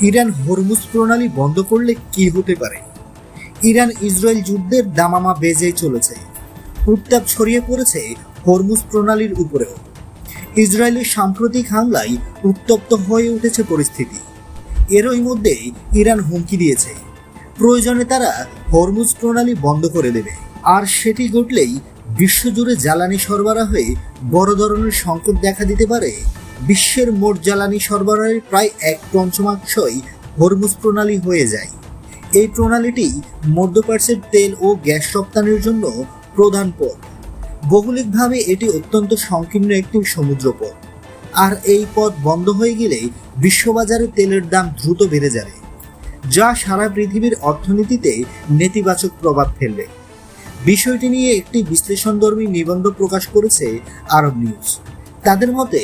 Iran Hormuz প্রণালী বন্ধ করলে কি হতে পারে? ইরান ইসরায়েল যুদ্ধের দামামা বেজেই চলেছে। উত্তাপ ছড়িয়ে পড়েছে হরমুজ প্রণালীর উপরেও। ইসরায়েলের সাম্প্রতিক হামলায় উত্তপ্ত হয়ে উঠেছে পরিস্থিতি। এরই মধ্যে ইরান হুমকি দিয়েছে। প্রয়োজনে তারা হরমুজ প্রণালী বন্ধ করে দেবে। আর সেটি ঘটলেই বিশ্বজুড়ে জ্বালানি সরবরাহে বড় ধরনের সংকট দেখা দিতে পারে বিশ্বের মোট জ্বালানি সরবরাহের প্রায় এক পঞ্চমাংশই হরমুজ প্রণালী হয়ে যায়। এই প্রণালীটি মধ্যপ্রাচ্যের তেল ও গ্যাস রপ্তানির জন্য প্রধান পথ। ভৌগোলিকভাবে এটি অত্যন্ত সংকীর্ণ একটি সমুদ্রপথ। আর এই পথ বন্ধ হয়ে গেলে বিশ্ববাজারে তেলের দাম দ্রুত বেড়ে যাবে, যা সারা পৃথিবীর অর্থনীতিতে নেতিবাচক প্রভাব ফেলবে। বিষয়টি নিয়ে একটি বিশ্লেষণধর্মী নিবন্ধ প্রকাশ করেছে আরব নিউজ। তাদের মতে,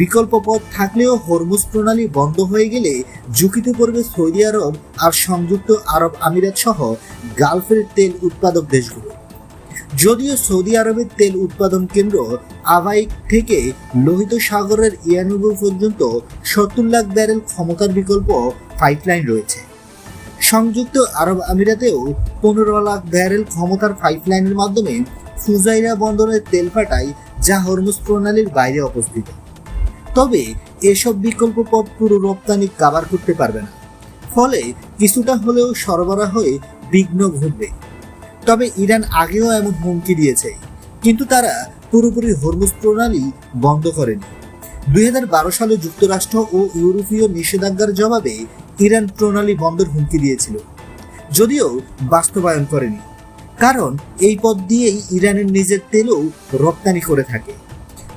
বিকল্প পথ থাকলেও হরমুজ প্রণালী বন্ধ হয়ে গেলে ঝুঁকিতে পড়বে সৌদি আরব আর সংযুক্ত আরব আমিরাত সহ গালফের তেল উৎপাদক দেশগুলো। যদিও সৌদি আরবের তেল উৎপাদন কেন্দ্র আবাইক থেকে লোহিত সাগরের ইয়ানুবু পর্যন্ত সত্তর লাখ ব্যারেল ক্ষমতার বিকল্প পাইপলাইন রয়েছে। সংযুক্ত আরব আমিরাতেও পনেরো লাখ ব্যারেল ক্ষমতার পাইপলাইনের মাধ্যমে ফুজাইরা বন্দরের তেল পাঠায় যা হরমুজ প্রণালীর বাইরে অবস্থিত। তবে এসব বিকল্প পথ পুরো রপ্তানি কাবার করতে পারবে না। ফলে কিছুটা হলেও সরবরাহে বিঘ্ন ঘটবে। তবে ইরান আগেও এমন হুমকি দিয়েছে, কিন্তু তারা পুরোপুরি হরমুজ প্রণালী বন্ধ করেনি। দুই হাজার বারো সালে যুক্তরাষ্ট্র ও ইউরোপীয় নিষেধাজ্ঞার জবাবে ইরান প্রণালী বন্ধের হুমকি দিয়েছিল, যদিও বাস্তবায়ন করেনি। কারণ এই পথ দিয়েই ইরানের নিজের তেলও রপ্তানি করে থাকে।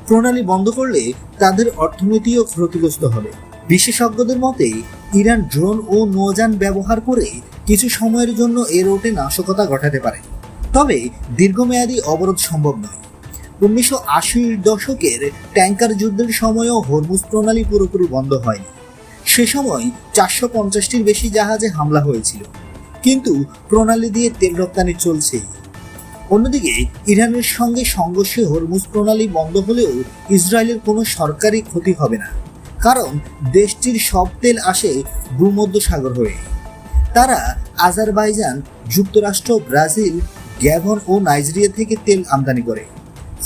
প্রণালী বন্ধ করলে তাদের অর্থনীতিও ক্ষতিগ্রস্ত হবে। বিশেষজ্ঞদের মতে, ইরান ড্রোন ও নৌযান ব্যবহার করে কিছু সময়ের জন্য এ রোটে নাশকতা ঘটাতে পারে। তবে দীর্ঘমেয়াদী অবরোধ সম্ভব নয়। উনিশশো আশির দশকের ট্যাঙ্কার যুদ্ধের সময়ও হরমুজ প্রণালী পুরোপুরি বন্ধ হয়নি। সে সময় চারশো পঞ্চাশটির বেশি জাহাজে হামলা হয়েছিল। কিন্তু প্রণালী দিয়ে তেল রপ্তানি চলছেই অন্যদিকে, ইরানের সঙ্গে সংঘর্ষে হরমুজ প্রণালী বন্ধ হলেও ইসরায়েলের কোনো সরকারি ক্ষতি হবে না, কারণ দেশটির সব তেল আসে ভূমধ্যসাগর হয়ে। তারা আজারবাইজান, যুক্তরাষ্ট্র, ব্রাজিল গ্যাভন ও নাইজেরিয়া থেকে তেল আমদানি করে।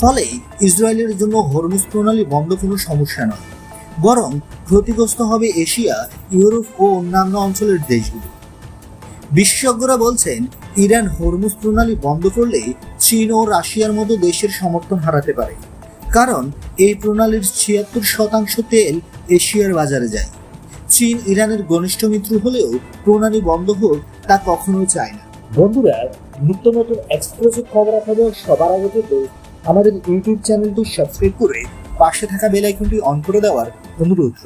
ফলে ইসরায়েলের জন্য হরমুজ প্রণালী বন্ধ কোনো সমস্যা নয়, বরং ক্ষতিগ্রস্ত হবে এশিয়া, ইউরোপ ও অন্যান্য অঞ্চলের দেশগুলো। বিশেষজ্ঞরা বলছেন, ইরান হরমুজ প্রণালী বন্ধ করলে চীন ও রাশিয়ার মতো দেশের সমর্থন হারাতে পারে। কারণ, এই প্রণালীর ছিয়াত্তর শতাংশ তেল এশিয়ার বাজারে যায়। চীন ইরানের ঘনিষ্ঠ মিত্র হলেও প্রণালী বন্ধ হোক তা কখনো চায় না। বন্ধুরা, নিত্য নতুন এক্সক্লুসিভ খবরাখবর সবার আগে পেতে আমাদের ইউটিউব চ্যানেলটি সাবস্ক্রাইব করে পাশে থাকা বেল আইকনটি অন করে দেওয়ার অনুরোধ।